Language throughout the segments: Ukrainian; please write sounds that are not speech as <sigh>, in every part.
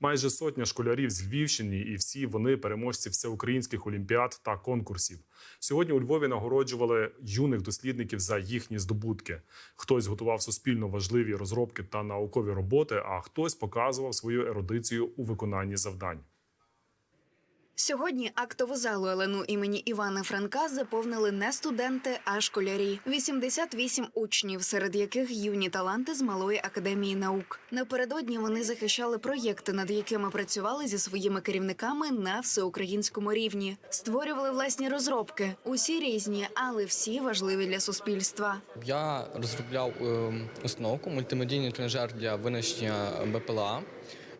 Майже сотня школярів з Львівщини, і всі вони переможці всеукраїнських олімпіад та конкурсів. Сьогодні у Львові нагороджували юних дослідників за їхні здобутки. Хтось готував суспільно важливі розробки та наукові роботи, а хтось показував свою ерудицію у виконанні завдань. Сьогодні актову залу Елену імені Івана Франка заповнили не студенти, а школярі. 88 учнів, серед яких юні таланти з малої академії наук. Напередодні вони захищали проєкти, над якими працювали зі своїми керівниками на всеукраїнському рівні. Створювали власні розробки. Усі різні, але всі важливі для суспільства. Я розробляв е, установку мультимедійний тренажер для винищення БПЛА.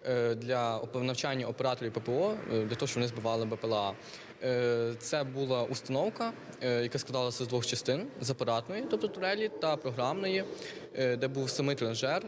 Е, Для навчання операторів ППО е, для того, щоб вони збивали БПЛА. Е, Це була установка, е, яка складалася з двох частин: з апаратної, тобто турелі, та програмної, е, де був самий тренажер.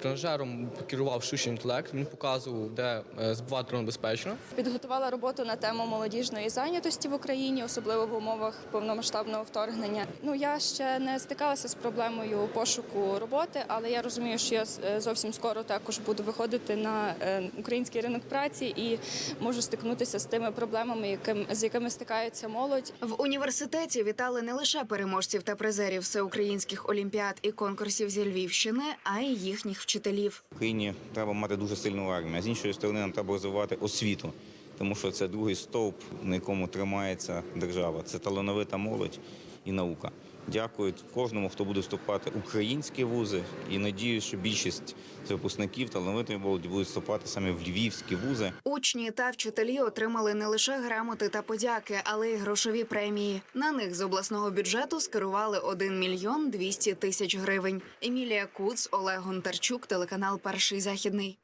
Тренажером керував штучний інтелект. Він показував, де збивати дрон безпечно. Підготувала роботу на тему молодіжної зайнятості в Україні, особливо в умовах повномасштабного вторгнення. Ну я ще не стикалася з проблемою пошуку роботи, але я розумію, що я зовсім скоро також буду виходити на український ринок праці і можу стикнутися з тими проблемами, яким з якими стикається молодь. В університеті вітали не лише переможців та призерів всеукраїнських олімпіад і конкурсів зі Львівщини, а й їхніх вчителів. В Україні треба мати дуже сильну армію. А з іншої сторони, нам треба розвивати освіту, тому що це другий стовп, на якому тримається держава. Це талановита молодь і наука. Дякую кожному, хто буде вступати в українські вузи, і надію, що більшість випускників талановитої молоді будуть вступати саме в львівські вузи. Учні та вчителі отримали не лише грамоти та подяки, але й грошові премії. На них з обласного бюджету скерували 1 мільйон 200 тисяч гривень. Емілія Куц, Олег Гонтарчук, телеканал Перший західний.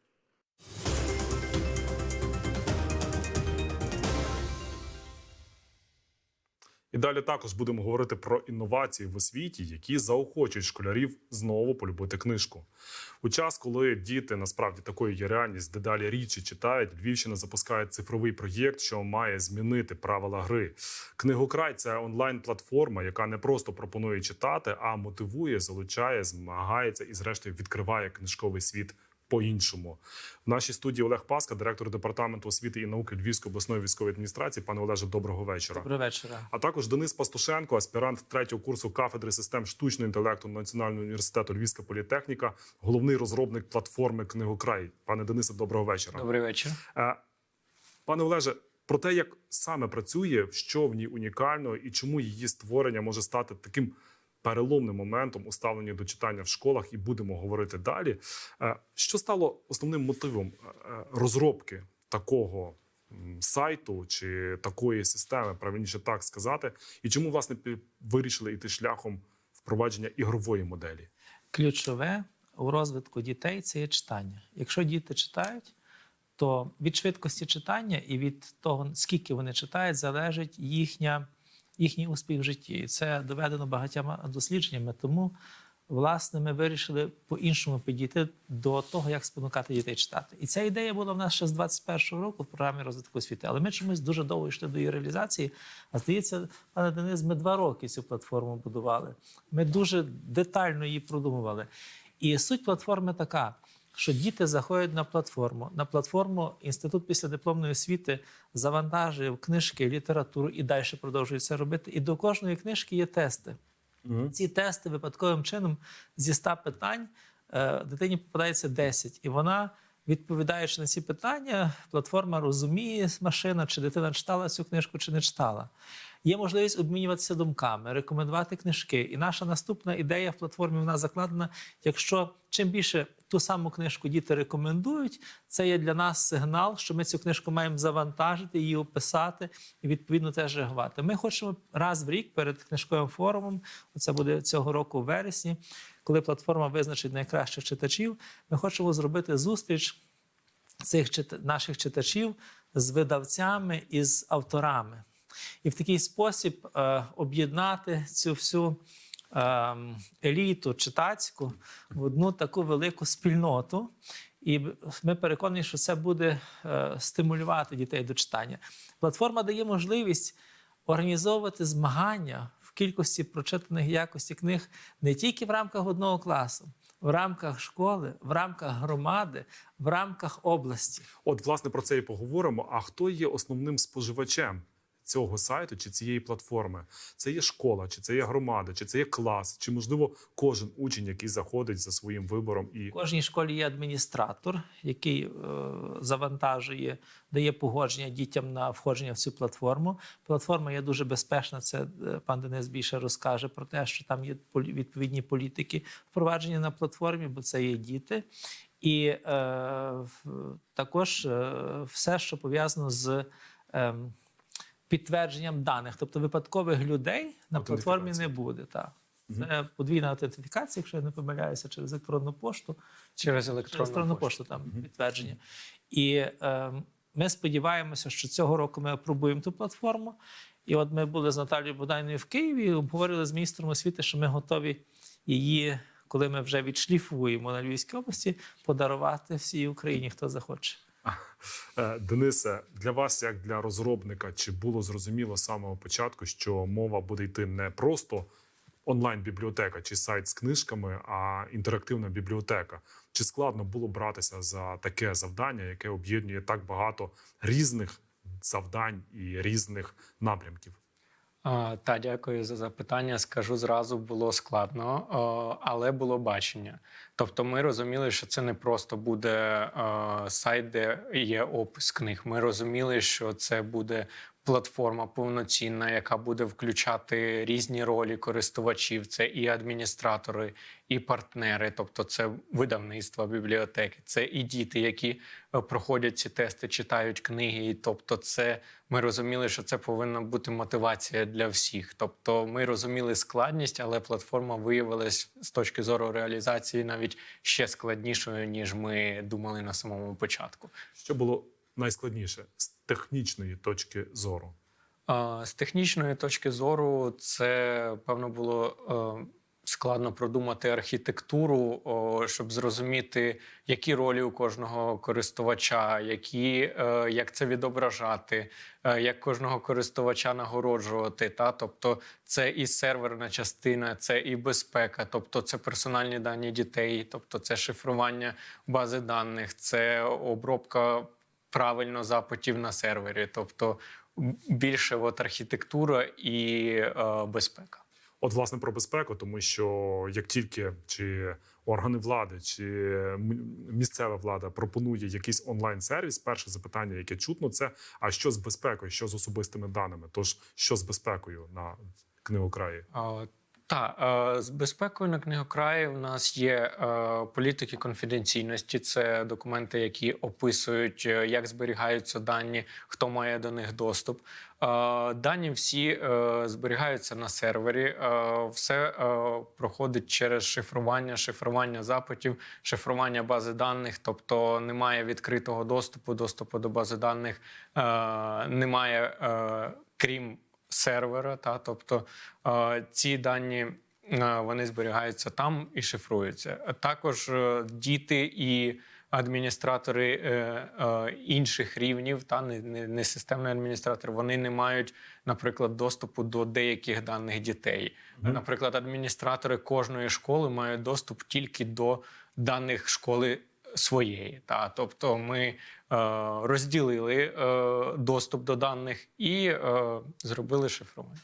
І далі також будемо говорити про інновації в освіті, які заохочують школярів знову полюбити книжку. У час, коли діти насправді такою є реальність, дедалі рідше читають, Львівщина запускає цифровий проєкт, що має змінити правила гри. Книгокрай це онлайн-платформа, яка не просто пропонує читати, а мотивує, залучає, змагається і, зрештою, відкриває книжковий світ. По-іншому в нашій студії Олег Паска, директор департаменту освіти і науки Львівської обласної військової адміністрації. Пане Олеже, доброго вечора. Доброго вечора. А також Денис Пастушенко, аспірант третього курсу кафедри систем штучного інтелекту Національного університету Львівська політехніка, головний розробник платформи Книгокрай. Пане Денисе, доброго вечора. Добрий вечір. Е, Пане Олеже, про те, як саме працює, що в ній унікально і чому її створення може стати таким переломним моментом у ставленні до читання в школах, і будемо говорити далі. Е, Що стало основним мотивом е, е, розробки такого сайту чи такої системи, правильніше так сказати, і чому власне вирішили йти шляхом впровадження ігрової моделі? Ключове у розвитку дітей це є читання. Якщо діти читають, то від швидкості читання і від того, скільки вони читають, залежить їхня, їхній успіх в житті. І це доведено багатьма дослідженнями. Тому, власне, ми вирішили по-іншому підійти до того, як спонукати дітей читати. І ця ідея була в нас ще з 21-го року в програмі розвитку освіти. Але ми чомусь дуже довго йшли до її реалізації. А здається, пане Денис, ми два роки цю платформу будували. Ми дуже детально її продумували. І суть платформи така. Що діти заходять на платформу. На платформу інститут післядипломної освіти завантажує книжки, літературу і далі продовжує це робити. І до кожної книжки є тести. Ці тести випадковим чином зі 100 питань е, дитині попадається 10. І вона, відповідаючи на ці питання, платформа розуміє машина, чи дитина читала цю книжку, чи не читала. Є можливість обмінюватися думками, рекомендувати книжки. І наша наступна ідея в платформі вона закладена. Якщо чим більше ту саму книжку діти рекомендують, це є для нас сигнал, що ми цю книжку маємо завантажити, її описати і відповідно теж реагувати. Ми хочемо раз в рік перед книжковим форумом, це буде цього року в вересні, коли платформа визначить найкращих читачів. Ми хочемо зробити зустріч цих чит- наших читачів з видавцями і з авторами. І в такий спосіб е, об'єднати цю всю еліту читацьку в одну таку велику спільноту. І ми переконані, що це буде е, стимулювати дітей до читання. Платформа дає можливість організовувати змагання в кількості прочитаних якості книг не тільки в рамках одного класу, в рамках школи, в рамках громади, в рамках області. От, власне, про це і поговоримо. А хто є основним споживачем цього сайту чи цієї платформи? Це є школа, чи це є громада, чи це є клас, чи можливо кожен учень, який заходить за своїм вибором і В кожній школі є адміністратор, який е, завантажує, дає погодження дітям на входження в цю платформу. Платформа є дуже безпечна. Це е, пан Денис більше розкаже про те, що там є відповідні політики впроваджені на платформі, бо це є діти. І е, також е, все, що пов'язано з ем, підтвердженням даних, тобто випадкових людей на платформі не буде. Так. Це подвійна аутентифікація, якщо я не помиляюся, через електронну пошту. Через Через електронну, електронну пошту. пошту там підтвердження. І е, ми сподіваємося, що цього року ми опробуємо ту платформу. І от ми були з Наталією Будайною в Києві і обговорили з міністром освіти, що ми готові її, коли ми вже відшліфуємо на Львівській області, подарувати всій Україні, хто захоче. Е, Денисе, для вас, як для розробника, чи було зрозуміло з самого початку, що мова буде йти не просто онлайн-бібліотека чи сайт з книжками, а інтерактивна бібліотека? Чи складно було братися за таке завдання, яке об'єднує так багато різних завдань і різних напрямків? Та дякую за запитання. Скажу зразу, було складно, але було бачення. Тобто, ми розуміли, що це не просто буде сайт, де є опис книг. Ми розуміли, що це буде платформа повноцінна, яка буде включати різні ролі користувачів. Це і адміністратори, і партнери, тобто це видавництва бібліотеки, це і діти, які е, проходять ці тести, читають книги. Тобто, це ми розуміли, що це повинна бути мотивація для всіх. Тобто, ми розуміли складність, але платформа виявилась з точки зору реалізації навіть ще складнішою, ніж ми думали на самому початку. Що було найскладніше з технічної точки зору? З технічної точки зору, це певно було е, складно продумати архітектуру, щоб зрозуміти, які ролі у кожного користувача, які, е, як це відображати, е, як кожного користувача нагороджувати. Та? Тобто це і серверна частина, це і безпека, тобто це персональні дані дітей, тобто це шифрування бази даних, це обробка правильно запитів на сервері, тобто більше от архітектура і е, безпека. От, власне, про безпеку, тому що як тільки чи органи влади, чи місцева влада пропонує якийсь онлайн-сервіс, перше запитання, яке чутно, це а що з безпекою, що з особистими даними? Тож що з безпекою на книгокраї? Так, е, з безпекою на книгокраї в нас є е, політики конфіденційності. Це документи, які описують, е, як зберігаються дані, хто має до них доступ. Дані всі зберігаються на сервері. Все проходить через шифрування, шифрування запитів, шифрування бази даних, тобто немає відкритого доступу, доступу до бази даних немає, крім сервера. Та, тобто е, ці дані вони зберігаються там і шифруються. Також е, діти і адміністратори е, е, інших рівнів, та не, не, не системний адміністратор, вони не мають, наприклад, доступу до деяких даних дітей. Наприклад, адміністратори кожної школи мають доступ тільки до даних школи своєї. Та тобто ми е, розділили е, доступ до даних і е, зробили шифрування.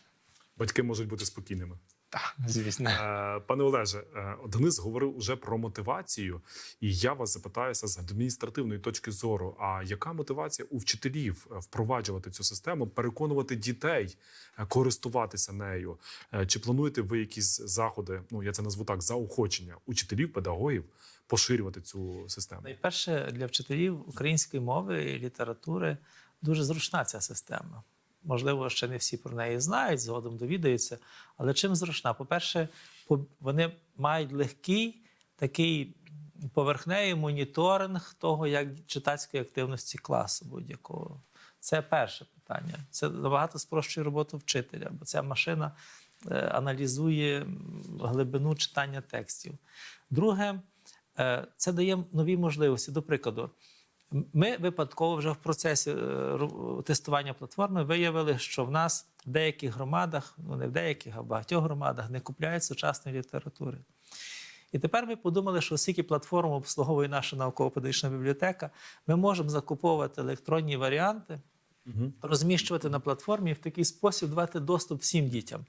Батьки можуть бути спокійними. Так, звісно. Е, Пане Олеже, е, Денис говорив уже про мотивацію, і я вас запитаюся з адміністративної точки зору. А яка мотивація у вчителів е, впроваджувати цю систему, переконувати дітей користуватися нею? Чи плануєте ви якісь заходи? Ну я це назву так заохочення учителів, педагогів поширювати цю систему? Найперше для вчителів української мови і літератури дуже зручна ця система. Можливо, ще не всі про неї знають, згодом довідаються. Але чим зручна? По-перше, вони мають легкий такий поверхневий моніторинг того, як читацької активності класу будь-якого. Це перше питання. Це набагато спрощує роботу вчителя, бо ця машина е, аналізує глибину читання текстів. Друге, це дає нові можливості. До прикладу, ми випадково вже в процесі е, тестування платформи виявили, що в нас в деяких громадах, ну не в деяких, а в багатьох громадах не купляють сучасної літератури. І тепер ми подумали, що оскільки платформу обслуговує наша науково-педагогічна бібліотека, ми можемо закуповувати електронні варіанти, розміщувати на платформі і в такий спосіб давати доступ всім дітям.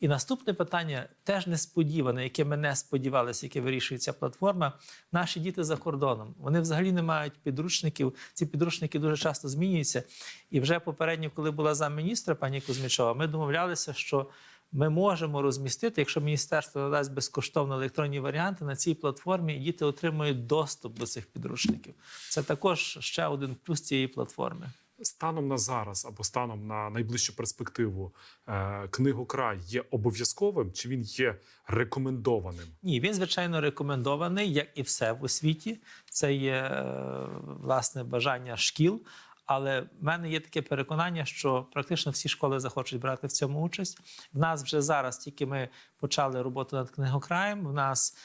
І наступне питання теж несподіване, яке ми не сподівалися, яке вирішує ця платформа. Наші діти за кордоном. Вони взагалі не мають підручників. Ці підручники дуже часто змінюються. І вже попередньо, коли була замміністра пані Кузьмічова, ми домовлялися, що ми можемо розмістити, якщо міністерство надасть безкоштовно електронні варіанти на цій платформі, і діти отримують доступ до цих підручників. Це також ще один плюс цієї платформи. Станом на зараз або станом на найближчу перспективу е, книгокрай є обов'язковим чи він є рекомендованим? Ні, він звичайно рекомендований, як і все в освіті. Це є е, власне бажання шкіл. Але в мене є таке переконання, що практично всі школи захочуть брати в цьому участь. В нас вже зараз, тільки ми почали роботу над книгокраєм. В нас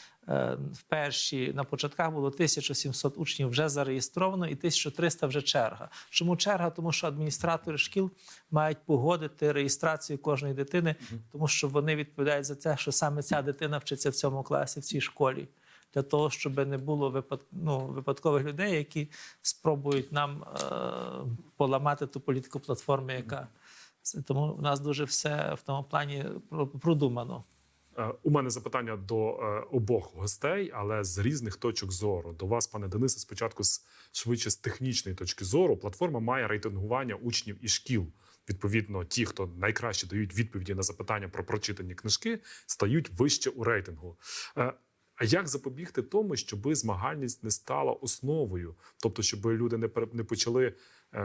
в перші на початках було 1700 учнів вже зареєстровано, і 1300 вже черга. Чому черга? Тому що адміністратори шкіл мають погодити реєстрацію кожної дитини, тому що вони відповідають за те, що саме ця дитина вчиться в цьому класі, в цій школі. Для того, щоб не було випад... ну, випадкових людей, які спробують нам е... поламати ту політику платформи, яка тому в нас дуже все в тому плані про- продумано. Е, У мене запитання до е, обох гостей, але з різних точок зору. До вас, пане Денисе, спочатку з швидше з технічної точки зору. Платформа має рейтингування учнів і шкіл. Відповідно, ті, хто найкраще дають відповіді на запитання про прочитані книжки, стають вище у рейтингу. Е, А як запобігти тому, щоб змагальність не стала основою, тобто, щоб люди не не почали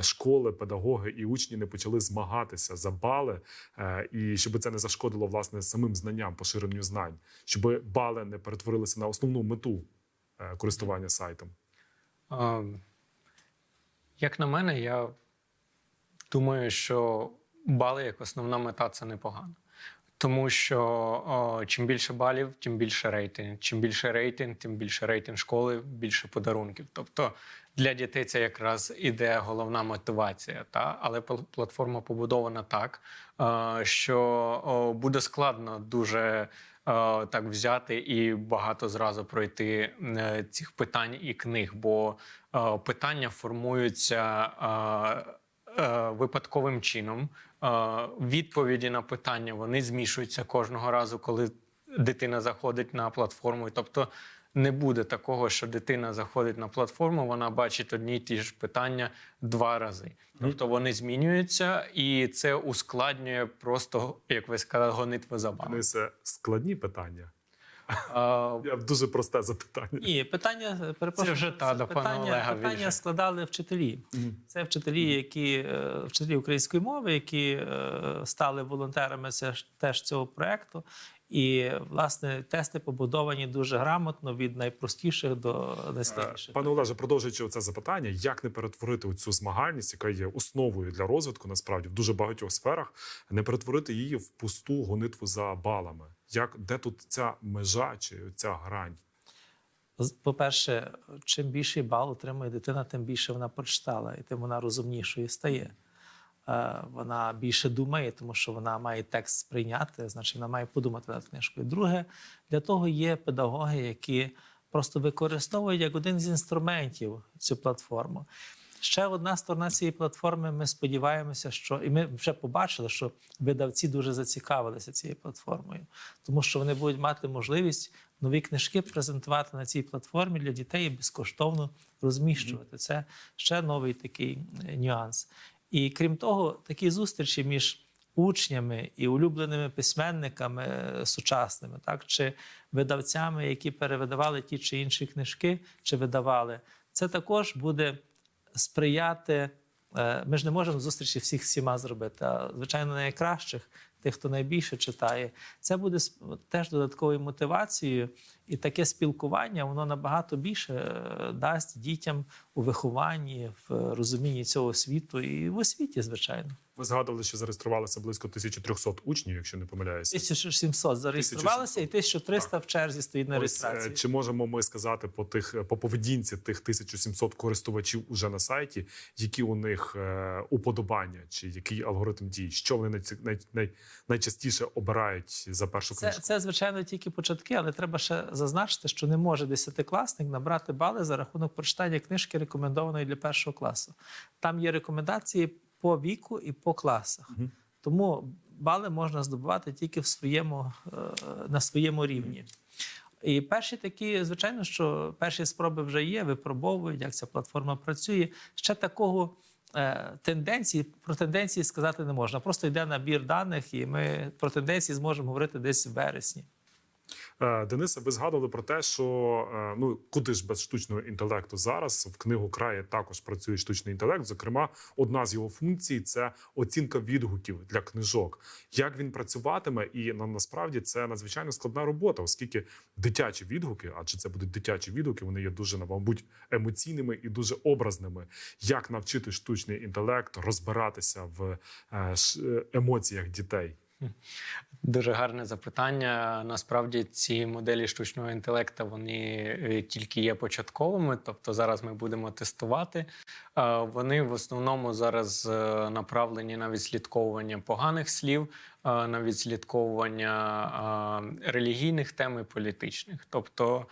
школи, педагоги і учні не почали змагатися за бали, е, і щоб це не зашкодило власне самим знанням, поширенню знань, щоб бали не перетворилися на основну мету е, користування сайтом. Е, Як на мене, я думаю, що бали як основна мета це непогано. Тому що о, чим більше балів, тим більше рейтинг. Чим більше рейтинг, тим більше рейтинг школи, більше подарунків. Тобто для дітей це якраз іде головна мотивація. Та? Але пл- платформа побудована так, е, що буде складно дуже е, так взяти і багато зразу пройти е, цих питань і книг, бо питання формуються випадковим чином. Відповіді на питання вони змішуються кожного разу, коли дитина заходить на платформу. Тобто не буде такого, що дитина заходить на платформу, вона бачить одні й ті ж питання два рази. Тобто вони змінюються, і це ускладнює просто, як ви сказали, гонитву за балом. Денисе, складні питання. Е, <laughs> Я дуже просте запитання. Ні, питання перепрошую, Це вже та, до пана питання, Олега питання більше. складали вчителі. Це вчителі, які е, вчителі української мови, які е, стали волонтерами це ж- теж цього проекту. І власне тести побудовані дуже грамотно від найпростіших до найскладніших. Пане Олеже, продовжуючи це запитання, як не перетворити цю змагальність, яка є основою для розвитку, насправді в дуже багатьох сферах, не перетворити її в пусту гонитву за балами. Як де тут ця межа чи ця грань? По-перше, чим більший бал отримує дитина, тим більше вона прочитала, і тим вона розумнішою стає. Е, Вона більше думає, тому що вона має текст сприйняти, значить вона має подумати над книжкою. Друге, для того є педагоги, які просто використовують як один з інструментів цю платформу. Ще одна сторона цієї платформи. Ми сподіваємося, що і ми вже побачили, що видавці дуже зацікавилися цією платформою, тому що вони будуть мати можливість нові книжки презентувати на цій платформі для дітей і безкоштовно розміщувати. Це ще новий такий е, нюанс. І крім того, такі зустрічі між учнями і улюбленими письменниками е, сучасними, так чи видавцями, які перевидавали ті чи інші книжки, чи видавали, це також буде сприяти. е, Ми ж не можемо зустрічі всіх всіма зробити. А звичайно, найкращих, тих, хто найбільше читає, це буде теж додатковою мотивацією, і таке спілкування воно набагато більше е, дасть дітям у вихованні, в розумінні цього світу і в освіті, звичайно. Ви згадували, що зареєструвалося близько 1300 учнів, якщо не помиляюся. 1700 зареєструвалися, і 1300 в черзі стоїть на Ось, реєстрації. е, чи можемо ми сказати по тих по поведінці тих 1700 користувачів уже на сайті, які у них е, уподобання, чи який алгоритм дій, що вони найці- най, най, найчастіше обирають за першу Це, книжку? це, звичайно, тільки початки, але треба ще зазначити, що не може десятикласник набрати бали за рахунок прочитання книжки, рекомендованої для першого класу. Там є рекомендації по віку і по класах. Мгм. Тому бали можна здобувати тільки в своєму, е, на своєму рівні. І перші такі, звичайно, що перші спроби вже є, випробовують, як ця платформа працює. Ще такого тенденції про тенденції сказати не можна. Просто йде набір даних, і ми про тенденції зможемо говорити десь в вересні. Е, Денисе, ви згадували про те, що е, ну куди ж без штучного інтелекту зараз в книгу краї також працює штучний інтелект. Зокрема, одна з його функцій це оцінка відгуків для книжок. Як він працюватиме, і на насправді це надзвичайно складна робота, оскільки дитячі відгуки, адже це будуть дитячі відгуки, вони є дуже мабуть емоційними і дуже образними. Як навчити штучний інтелект розбиратися в е, емоціях дітей? Дуже гарне запитання. Насправді ці моделі штучного інтелекту вони е, тільки є початковими, тобто зараз ми будемо тестувати. Е, Вони в основному зараз е, направлені на відслідковування поганих слів, на відслідковування релігійних тем і політичних. Тобто,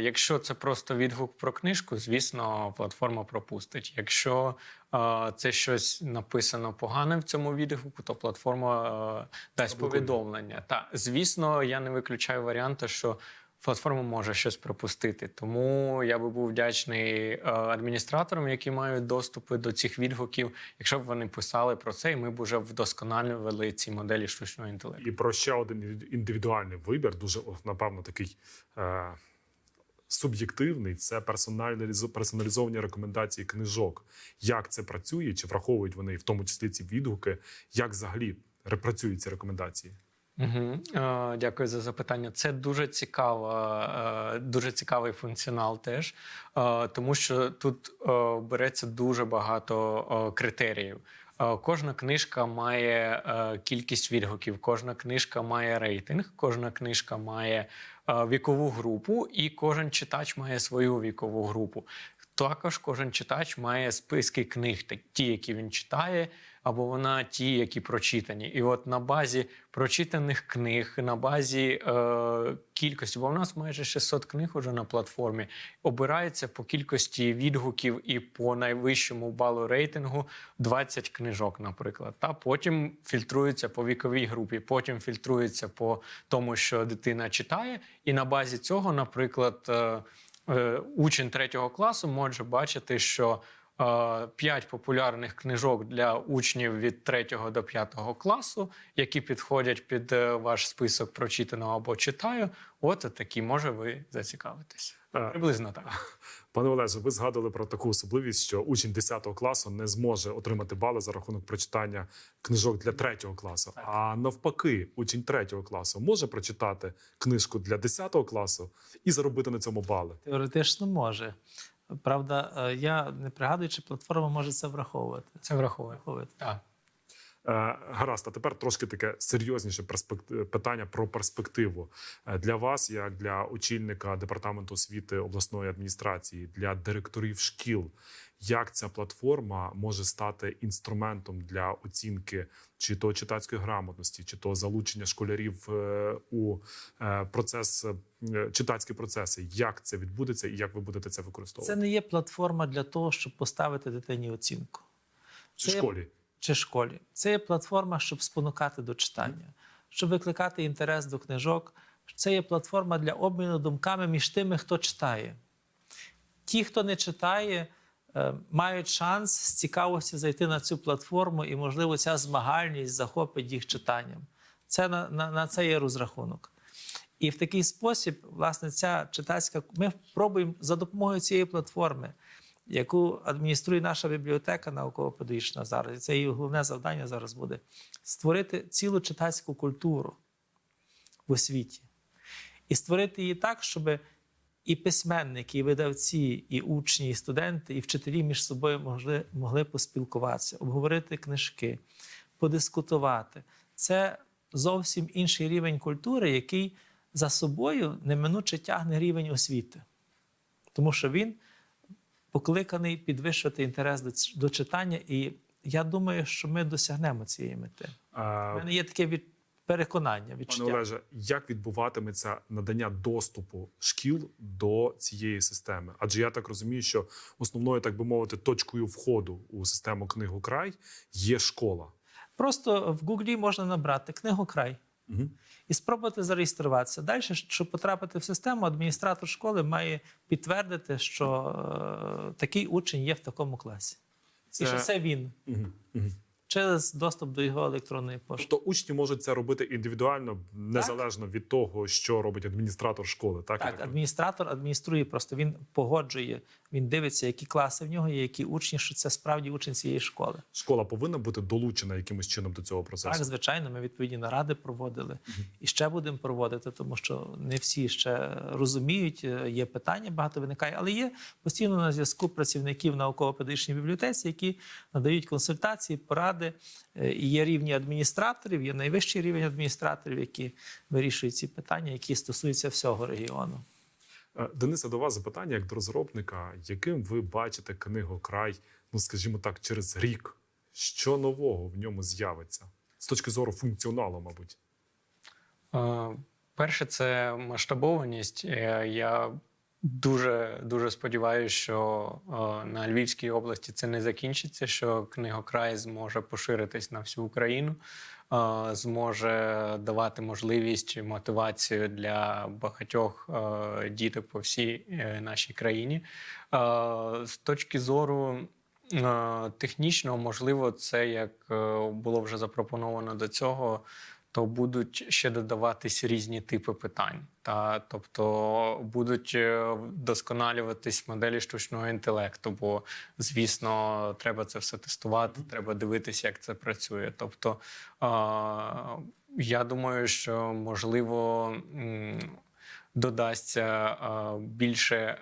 якщо це просто відгук про книжку, звісно, платформа пропустить. Якщо е, це щось написано погане в цьому відгуку, то платформа е, дасть повідомлення. Та звісно, я не виключаю варіанти, що платформа може щось пропустити. Тому я би був вдячний е, адміністраторам, які мають доступи до цих відгуків, якщо б вони писали про це, і ми б вже вдосконалювали ці моделі штучного інтелекту. І про ще один індивідуальний вибір, дуже напевно такий е, суб'єктивний. Це персоналізо- персоналізовані рекомендації книжок. Як це працює? Чи враховують вони в тому числі ці відгуки? Як взагалі працюють ці рекомендації? Угу. Дякую за запитання. Це дуже цікаво, е, дуже цікавий функціонал теж, е, тому що тут е, береться дуже багато критеріїв. Кожна книжка має кількість відгуків, кожна книжка має рейтинг, кожна книжка має вікову групу, і кожен читач має свою вікову групу. Також кожен читач має списки книг, ті, які він читає, або вона ті, які прочитані. І от на базі прочитаних книг, на базі е, кількості, бо в нас майже 600 книг уже на платформі, обирається по кількості відгуків і по найвищому балу рейтингу 20 книжок, наприклад. Та потім фільтрується по віковій групі, потім фільтрується по тому, що дитина читає, і на базі цього, наприклад. Е, е, учень третього класу може бачити, що п'ять популярних книжок для учнів від 3 до 5 класу, які підходять під е, ваш список прочитаного або читаю. От такі може ви зацікавитись. Е, Приблизно так. <laughs> Пане Олеже, ви згадували про таку особливість, що учень 10 класу не зможе отримати бали за рахунок прочитання книжок для 3 класу. А навпаки, учень 3 класу може прочитати книжку для 10 класу і заробити на цьому бали. Теоретично може. Правда, е, я не пригадую, чи платформа може це враховувати. Це враховує. Враховувати. Так. Е, Гаразд, а тепер трошки таке серйозніше перспек- питання про перспективу Е, для вас, як для очільника департаменту освіти обласної адміністрації, для директорів шкіл. Як ця платформа може стати інструментом для оцінки чи то читацької грамотності, чи то залучення школярів е, у е, процес е, читацькі процеси? Як це відбудеться і як ви будете це використовувати? Це не є платформа для того, щоб поставити дитині оцінку. в це є- школі? чи школі. Це є платформа, щоб спонукати до читання, щоб викликати інтерес до книжок. Це є платформа для обміну думками між тими, хто читає. Ті, хто не читає, мають шанс з цікавості зайти на цю платформу, і, можливо, ця змагальність захопить їх читанням. Це на, на, на це є розрахунок. І в такий спосіб, власне, ця читацька. Ми пробуємо за допомогою цієї платформи, яку адмініструє наша бібліотека науково-педагогічна зараз. І це її головне завдання зараз буде створити цілу читацьку культуру в освіті. І створити її так, щоб і письменники, і видавці, і учні, і студенти, і вчителі між собою могли, могли поспілкуватися, обговорити книжки, подискутувати. Це зовсім інший рівень культури, який за собою неминуче тягне рівень освіти. Тому що він покликаний підвищувати інтерес до, до читання, і я думаю, що ми досягнемо цієї мети. У мене є таке переконання, Пане. Олеже, як відбуватиметься надання доступу шкіл до цієї системи? Адже я так розумію, що основною, так би мовити, точкою входу у систему книгу край є школа. Просто в Гуглі можна набрати книгу край Угу. і спробувати зареєструватися. Далі, щоб потрапити в систему, адміністратор школи має підтвердити, що е, такий учень є в такому класі. І що це він Угу. Угу. Через доступ до його електронної пошти. Тобто учні можуть це робити індивідуально, незалежно від того, що робить адміністратор школи. Так, Так, адміністратор адмініструє, просто він погоджує, він дивиться, які класи в нього є, які учні, що це справді учень цієї школи. школа повинна бути долучена якимось чином до цього процесу. Так, звичайно, ми відповідні наради проводили і ще будемо проводити, тому що не всі ще розуміють. е, Є питання, багато виникає, але є постійно на зв'язку працівників науково-педагогічній бібліотеці, які надають консультації, поради. Е, І є рівні адміністраторів, є найвищий рівень адміністраторів, які вирішують ці питання, які стосуються всього регіону. Е, Денисе, до вас запитання як до розробника, яким ви бачите книгу край, ну скажімо так, через рік. Що нового в ньому з'явиться з точки зору функціоналу, мабуть. Е, Перше, це масштабованість. Е, Я дуже дуже сподіваюся, що на Львівській області це не закінчиться, що книгокрай зможе поширитись на всю Україну, зможе давати можливість мотивацію для багатьох е, діток по всій е, нашій країні. Е, З точки зору е, технічного, можливо, це як е, було вже запропоновано до цього то будуть ще додаватись різні типи питань. Та, тобто будуть е, вдосконалюватись моделі штучного інтелекту, бо, звісно, треба це все тестувати, треба дивитися, як це працює. Тобто, я думаю, що можливо. Додасться більше,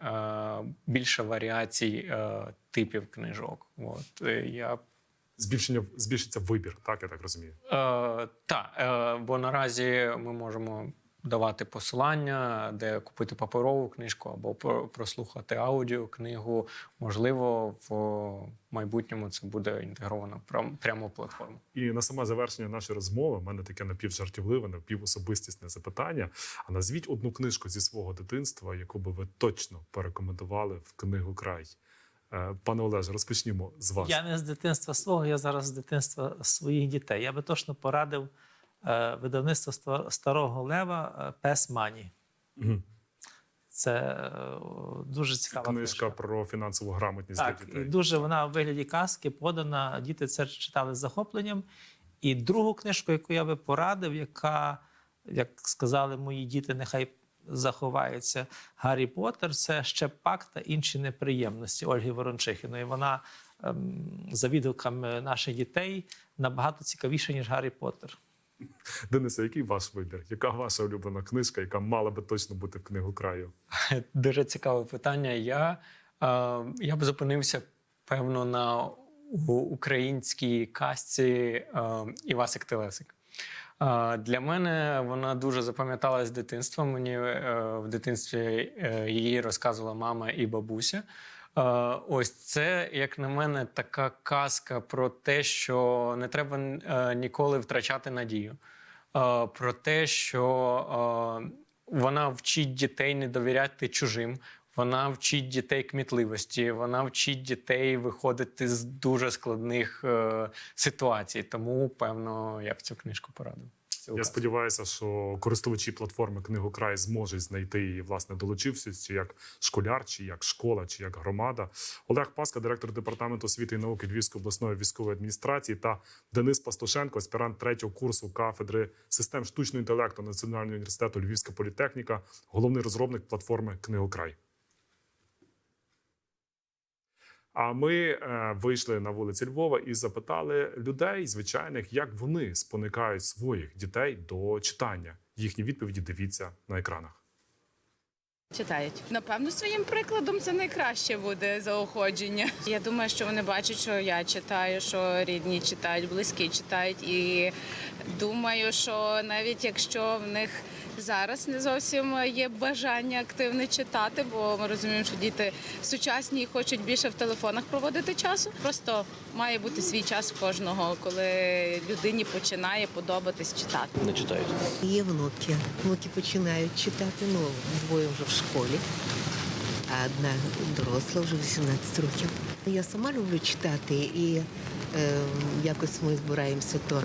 більше варіацій типів книжок. От е, я Збільшення збільшиться вибір, так я так розумію. Е, так, е, бо наразі ми можемо давати посилання, де купити паперову книжку або про- прослухати аудіокнигу. Можливо, в майбутньому це буде інтегровано прям- прямо в платформу. І на саме завершення нашої розмови в мене таке напівжартівливе, напівособистісне запитання. А назвіть одну книжку зі свого дитинства, яку би ви точно порекомендували в книгу край. Е, Пане Олеже, розпочнімо з вас. Я не з дитинства свого, я зараз з дитинства своїх дітей. Я би точно порадив е, видавництво Старого Лева е, Пес Мані. Мгм. Це дуже цікава Книжка про фінансову грамотність Так, для і дітей. дуже вона у вигляді казки подана. Діти це читали з захопленням. І другу книжку, яку я би порадив, яка, як сказали мої діти, нехай заховається Гаррі Поттер, це ще пак та інші неприємності Ольги Ворончихиної. Вона ем, за відгуками наших дітей набагато цікавіша, ніж Гаррі Поттер. Денисе, який ваш вибір? Яка ваша улюблена книжка, яка мала би точно бути в книгу краю? <laughs> Дуже цікаве питання. Я, е, я б зупинився, певно, на українській казці е, Івасик Телесик. Для мене вона дуже запам'яталась з дитинства. Мені е, в дитинстві е, її розказувала мама і бабуся. Е, Ось це, як на мене, така казка про те, що не треба ніколи втрачати надію. Про те, що вона вчить дітей не довіряти чужим. Вона вчить дітей кмітливості, вона вчить дітей виходити з дуже складних е, ситуацій. Тому, певно, я б цю книжку порадив. Цю Я сподіваюся, що користувачі платформи книгу край зможуть знайти її, власне, долучившись, чи як школяр, чи як школа, чи як громада. Олег Паска, директор департаменту освіти і науки Львівської обласної військової адміністрації, та Денис Пастушенко, аспірант третього курсу кафедри систем штучного інтелекту Національного університету Львівська політехніка, головний розробник платформи Книгу край. А ми е, вийшли на вулиці Львова і запитали людей, звичайних, як вони спонукають своїх дітей до читання. Їхні відповіді дивіться на екранах. Читають. Напевно, своїм прикладом це найкраще буде заохочення. Я думаю, що вони бачать, що я читаю, що рідні читають, близькі читають. І думаю, що навіть якщо в них Зараз не зовсім є бажання активно читати, бо ми розуміємо, що діти сучасні і хочуть більше в телефонах проводити часу. Просто має бути свій час кожного, коли людині починає подобатись читати. не читають. Є внуки. Внуки починають читати, ну, двоє вже в школі, а одна доросла, вже 18 років. Я сама люблю читати і е, якось ми збираємося, то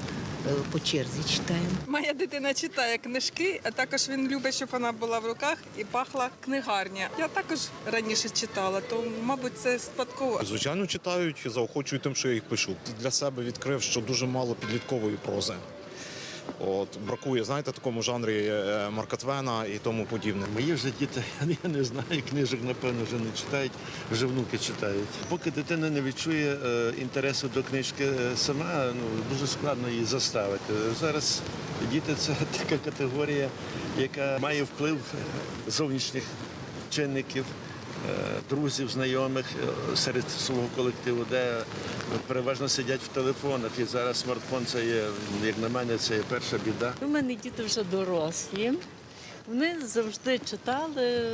по черзі читаємо. Моя дитина читає книжки, а також він любить, щоб вона була в руках і пахла книгарня. Я також раніше читала, то мабуть це спадково. Звичайно, читають, заохочую тим, що я їх пишу. Для себе відкрив, що дуже мало підліткової прози. От бракує, знаєте, такому жанрі е, Марка Твена і тому подібне. Мої вже діти, <laughs> я не знаю, книжок, напевно, вже не читають, вже внуки читають. Поки дитина не відчує е, інтересу до книжки е, сама, ну дуже складно її заставити. Зараз діти це <laughs> така категорія, яка має вплив зовнішніх чинників. Друзів, знайомих е, серед свого колективу, де переважно сидять в телефонах. І зараз смартфон це є, як на мене, це є перша біда. У мене діти вже дорослі. Вони завжди читали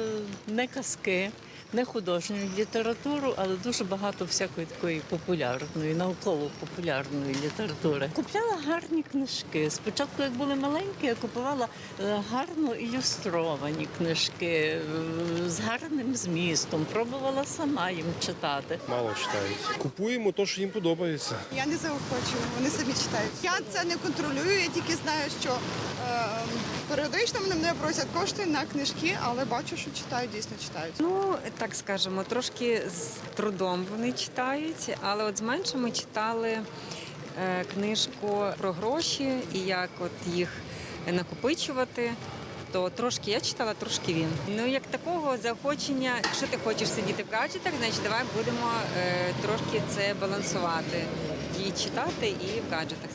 не казки, не художню літературу, але дуже багато всякої такої популярної, науково-популярної літератури. Купляла гарні книжки. Спочатку, як були маленькі, я купувала е, гарно ілюстровані книжки е, з гарним змістом. Пробувала сама їм читати. Мало читають. Купуємо те, що їм подобається. Я не заохочую, вони самі читають. Я це не контролюю, я тільки знаю, що е, періодично мене просять кошти на книжки, але бачу, що читають, дійсно читають. Ну так скажемо, трошки з трудом вони читають, але от з меншими читали е, книжку про гроші і як от їх накопичувати. То трошки я читала, трошки він. Ну як такого заохочення, якщо ти хочеш сидіти в гаджетах, значить давай будемо е, трошки це балансувати. І читати, і в гаджетах